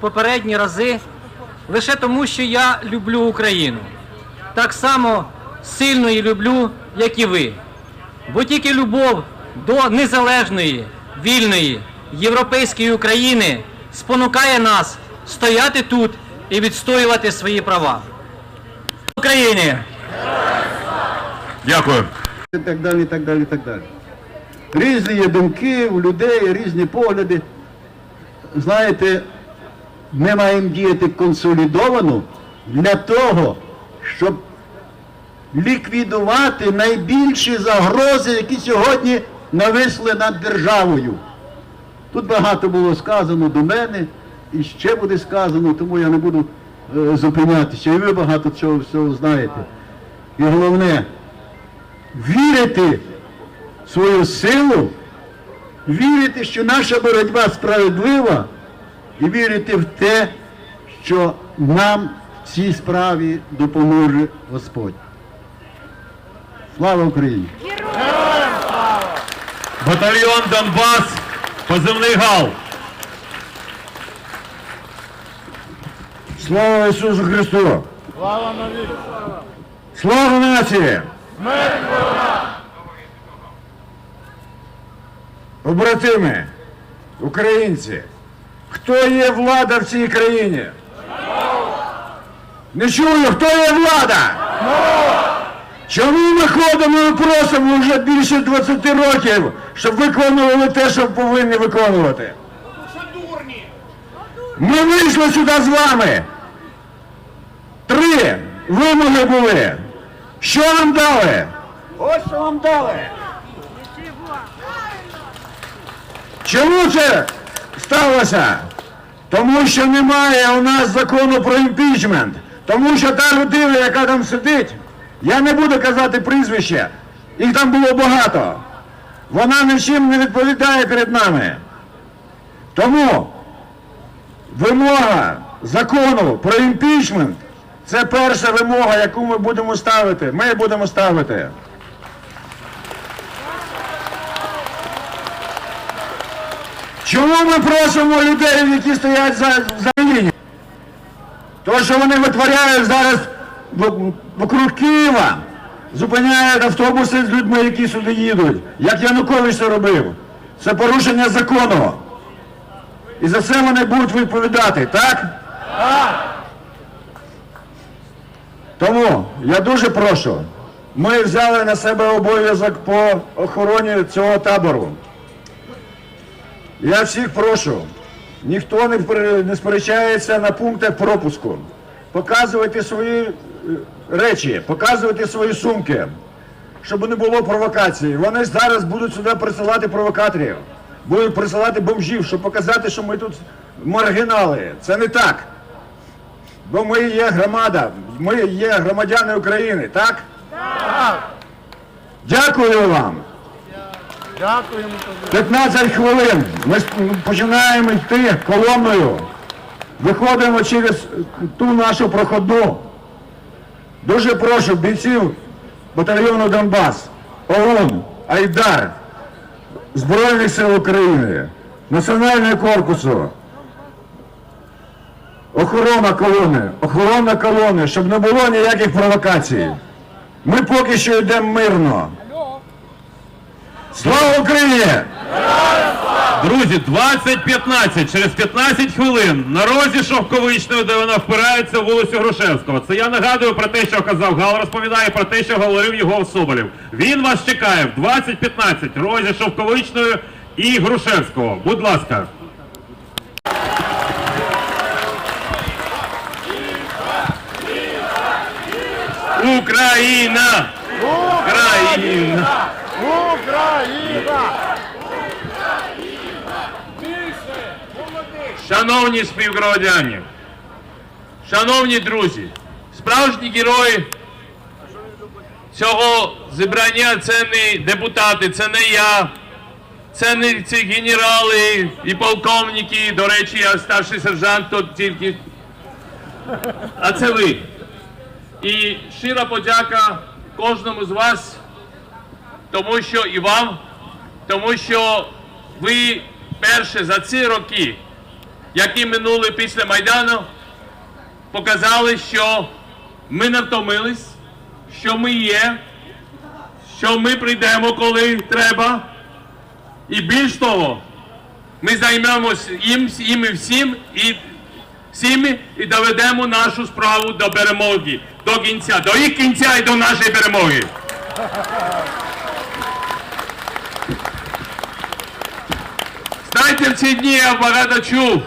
попередні рази лише тому, що я люблю Україну. Так само сильно її люблю, як і ви. Бо тільки любов до незалежної, вільної, європейської України спонукає нас стояти тут і відстоювати свої права. Україні! Дякую. і так далі, і так далі, і так далі. Різні є думки у людей, різні погляди. Знаєте, ми маємо діяти консолідовано для того, щоб ліквідувати найбільші загрози, які сьогодні нависли над державою. Тут багато було сказано до мене, і ще буде сказано, тому я не буду е, зупинятися. І ви багато цього всього знаєте. І головне, вірити в свою силу, вірити, що наша боротьба справедлива, і вірити в те, що нам в цій справі допоможе Господь. Слава Україні! Батальйон Донбас, позивний Гал. Слава Ісусу Христу! Слава навіки! Слава нації! Побратими, українці, хто є влада в цій країні? Не чую, хто є влада? Чому ми ходимо і просимо вже більше 20 років, щоб виконували те, що повинні виконувати? Ми вийшли сюди з вами. Три вимоги були. Що нам дали? Ось що вам дали. Чому це сталося? Тому що немає у нас закону про імпічмент. Тому що та людина, яка там сидить, я не буду казати прізвище, їх там було багато. Вона нічим не відповідає перед нами. Тому вимога закону про імпічмент це перша вимога, яку ми будемо ставити. Ми будемо ставити. Чому ми просимо людей, які стоять за, за лінією? То, що вони витворяють зараз вокруг Києва, зупиняють автобуси з людьми, які сюди їдуть, як Янукович це робив. Це порушення закону. І за це вони будуть відповідати, так? Тому я дуже прошу, ми взяли на себе обов'язок по охороні цього табору. Я всіх прошу, ніхто не, не сперечається на пунктах пропуску. Показуйте свої е, речі, показуйте свої сумки, щоб не було провокації. Вони зараз будуть сюди присилати провокаторів, будуть присилати бомжів, щоб показати, що ми тут маргінали. Це не так. Бо ми є громада, ми є громадяни України, так? Так. Дякую вам. 15 хвилин. Ми починаємо йти колоною. Виходимо через ту нашу проходну. Дуже прошу бійців батальйону Донбас, ООН, Айдар, Збройних сил України, Національного корпусу, охорона колони, охорона колони, щоб не було ніяких провокацій. Ми поки що йдемо мирно. Слава Україні! Друзі, 20.15, через 15 хвилин на розі Шовковичної, де вона впирається в вулицю Грушевського. Це я нагадую про те, що казав Гал, розповідає про те, що говорив його Соболєв. Він вас чекає в 20.15, розі Шовковичної і Грушевського. Будь ласка. Україна! Україна! Шановні співгромадяни, шановні друзі, справжні герої цього зібрання це не депутати, це не я, це не ці генерали і полковники, до речі, я старший сержант тут тільки. А це ви. І щира подяка кожному з вас, тому що і вам, тому що ви перше за ці роки які минули після Майдану, показали, що ми не втомились, що ми є, що ми прийдемо, коли треба. І більш того, ми займемося їм, і всім і всіми і доведемо нашу справу до перемоги, до кінця, до їх кінця і до нашої перемоги. Знаєте, в ці дні я багато чув.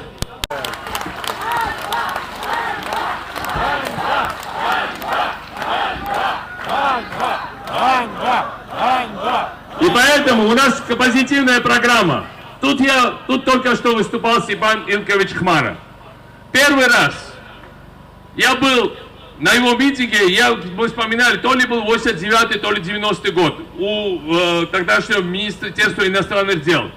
И поэтому у нас позитивная программа. Тут я, тут только что выступал Степан Илкович Хмара. Первый раз я был на его митинге, я, вы вспоминали, то ли был 89 то ли 90 год у э, тогдашнего Министерства иностранных дел.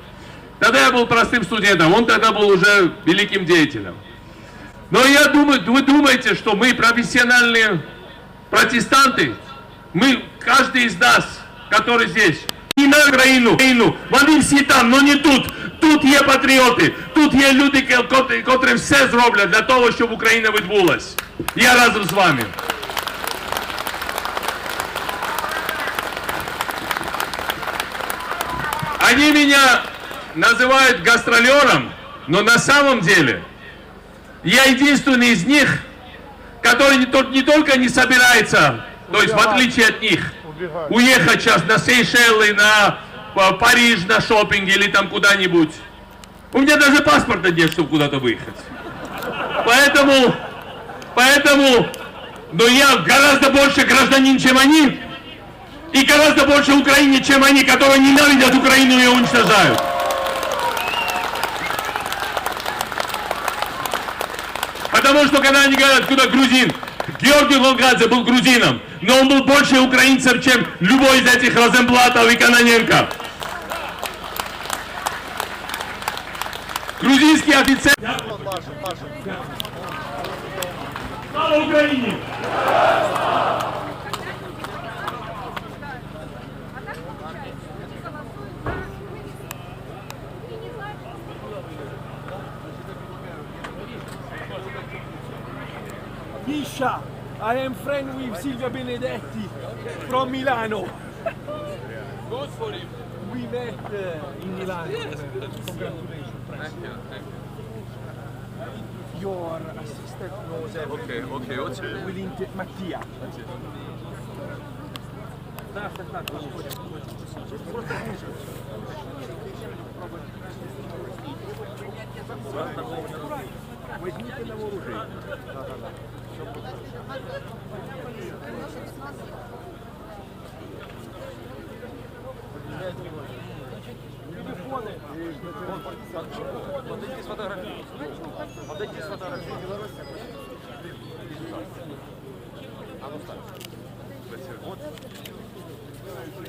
Тогда я был простым студентом, он тогда был уже великим деятелем. Но я думаю, вы думаете, что мы профессиональные протестанты, мы, каждый из нас, который здесь, і на Україну, Україну, вони всі там, але не тут. Тут є патріоти, тут є люди, котрі, котрі все зроблять для того, щоб Україна відбулась. Я разом з вами. Они меня называют гастролером, но на самом деле я единственный из них, который не, не только не собирается, то есть в отличие от них, уехать сейчас на Сейшелы, на э, Париж, на шопинг или там куда-нибудь. У меня даже паспорта нет, чтобы куда-то выехать. Поэтому, поэтому, но я гораздо больше гражданин, чем они, и гораздо больше Украине, чем они, которые ненавидят Украину и уничтожают. Потому что когда они говорят, куда грузин, Георгий Волгадзе был грузином, но он был больше украинцем, чем любой из этих Розенблатов и Каноненко. Грузинский офицер... Слава Украине! Misha, I am friend with Silvia Benedetti from Milano. Good for him. We met uh, in Milan. Congratulations. Thank you. Your assistant knows everything. Okay, okay, what's your name? Will inter- Mattia. Подойди сфотографируй. Подойди сфотографируй.